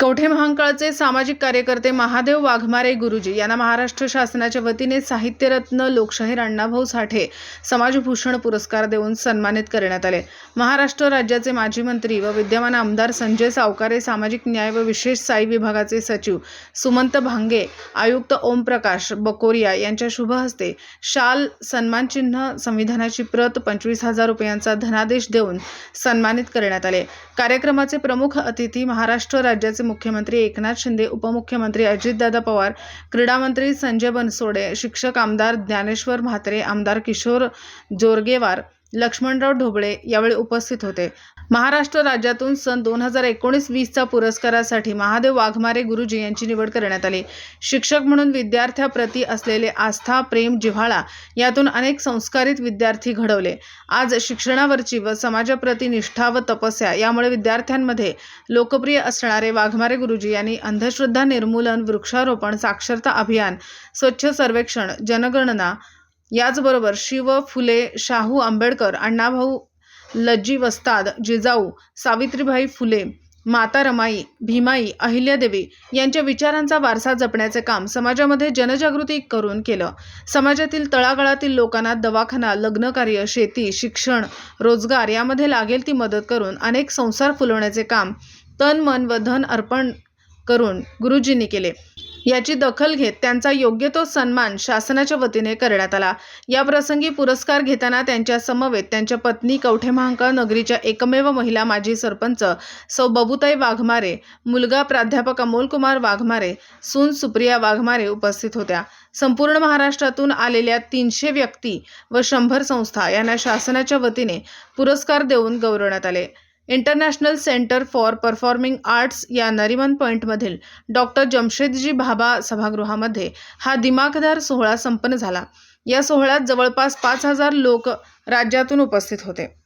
कवठे महांकाळचे सामाजिक कार्यकर्ते महादेव वाघमारे गुरुजी यांना महाराष्ट्र शासनाच्या वतीने साहित्यरत्न लोकशाहीर अण्णाभाऊ साठे समाजभूषण पुरस्कार देऊन सन्मानित करण्यात आले. महाराष्ट्र राज्याचे माजी मंत्री व विद्यमान आमदार संजय सावकारे सामाजिक न्याय व विशेष साई विभागाचे सचिव सुमंत भांगे आयुक्त ओमप्रकाश बकोरिया यांच्या शुभ हस्ते शाल सन्मानचिन्ह संविधानाची प्रत पंचवीस हजार रुपयांचा धनादेश देऊन सन्मानित करण्यात आले. कार्यक्रमाचे प्रमुख अतिथी महाराष्ट्र राज्याचे मुख्यमंत्री एकनाथ शिंदे उपमुख्यमंत्री अजितदादा पवार क्रीडा मंत्री संजय बनसोडे शिक्षक आमदार ज्ञानेश्वर म्हात्रे आमदार किशोर जोरगेवार लक्ष्मणराव ढोबळे यावेळी उपस्थित होते. महाराष्ट्र राज्यातून सन दोन हजार एकोणीस वीसचा पुरस्कारासाठी महादेव वाघमारे गुरुजी यांची निवड करण्यात आली. शिक्षक म्हणून विद्यार्थ्याप्रती असलेले आस्था प्रेम जिव्हाळा यातून अनेक संस्कारित विद्यार्थी घडवले. आज शिक्षणावरची व समाजाप्रती निष्ठा व तपस्या यामुळे विद्यार्थ्यांमध्ये लोकप्रिय असणारे वाघमारे गुरुजी यांनी अंधश्रद्धा निर्मूलन वृक्षारोपण साक्षरता अभियान स्वच्छ सर्वेक्षण जनगणना याचबरोबर शिव फुले शाहू आंबेडकर अण्णाभाऊ लज्जी वस्ताद जिजाऊ सावित्रीबाई फुले माता रमाई भीमाई अहिल्यादेवी यांच्या विचारांचा वारसा जपण्याचे काम समाजामध्ये जनजागृती करून केलं. समाजातील तळागाळातील लोकांना दवाखाना लग्नकार्य शेती शिक्षण रोजगार यामध्ये लागेल ती मदत करून अनेक संसार फुलवण्याचे काम तन मन व धन अर्पण करून गुरुजींनी केले. याची दखल घेत त्यांचा योग्य तो सन्मान शासनाच्या वतीने करण्यात आला. या प्रसंगी पुरस्कार घेताना त्यांच्या समवेत त्यांच्या पत्नी कवठे महांकाळ नगरीच्या एकमेव महिला माजी सरपंच सौ बबुताई वाघमारे मुलगा प्राध्यापक अमोलकुमार वाघमारे सून सुप्रिया वाघमारे उपस्थित होत्या. संपूर्ण महाराष्ट्रातून आलेल्या तीनशे व्यक्ती व शंभर संस्था यांना शासनाच्या वतीने पुरस्कार देऊन गौरवण्यात आले. International centre for performing arts या नरिमन पॉईंटमधील डॉक्टर जमशेदजी भाभा सभागृहामध्ये हा दिमाखदार सोहळा संपन्न झाला. या सोहळ्यात जवळपास पाच हजार लोक राज्यातून उपस्थित होते.